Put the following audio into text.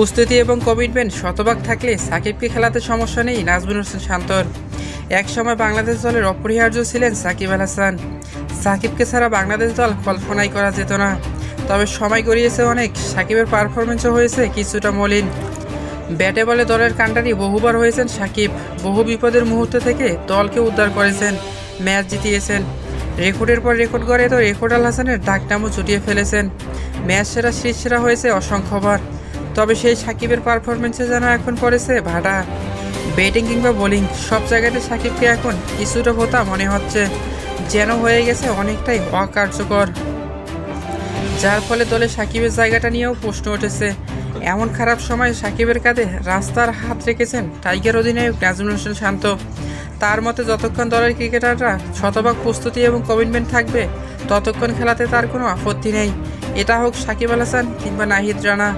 প্রস্তুতি এবং কমিটমেন্ট শতভাগ থাকলে সাকিবকে খেলাতে সমস্যা নেই, নাজমুল হোসেন শান্তর একসময় বাংলাদেশ দলের অপরিহার্য ছিলেন সাকিব আল হাসান। সাকিবকে ছাড়া বাংলাদেশ দল কল্পনাই করা যেত না। তবে সময় গড়িয়েছে অনেক, সাকিবের পারফরমেন্সও হয়েছে কিছুটা মলিন। ব্যাটে বলে দলের কাণ্ডারি বহুবার হয়েছেন সাকিব। বহু বিপদের মুহূর্ত থেকে দলকে উদ্ধার করেছেন, ম্যাচ জিতিয়েছেন। রেকর্ডের পর রেকর্ড করে তো রেকর্ড আল হাসানের ডাকনামও চুটিয়ে ফেলেছেন। ম্যাচ সেরা শীর্ষ সেরা হয়েছে অসংখ্যবার। তবে সেই সাকিবের পারফরমেন্সে যেন এখন পড়েছে ভাটা। ব্যাটিং কিংবা বোলিং সব জায়গাতে সাকিবকে এখন কিছুটা ভোতা মনে হচ্ছে, যেন হয়ে গেছে অনেকটাই অকার্যকর। যার ফলে দলে সাকিবের জায়গাটা নিয়েও প্রশ্ন উঠেছে। এমন খারাপ সময় সাকিবের কাঁধে রাস্তার হাত রেখেছেন টাইগার অধিনায়ক নাজমুল হোসেন শান্ত। তার মতে, যতক্ষণ দলের ক্রিকেটাররা শতভাগ প্রস্তুতি এবং কমিটমেন্ট থাকবে, ততক্ষণ খেলাতে তার কোনো আপত্তি নেই। এটা হোক সাকিব আল হাসান কিংবা নাহিদ রানা।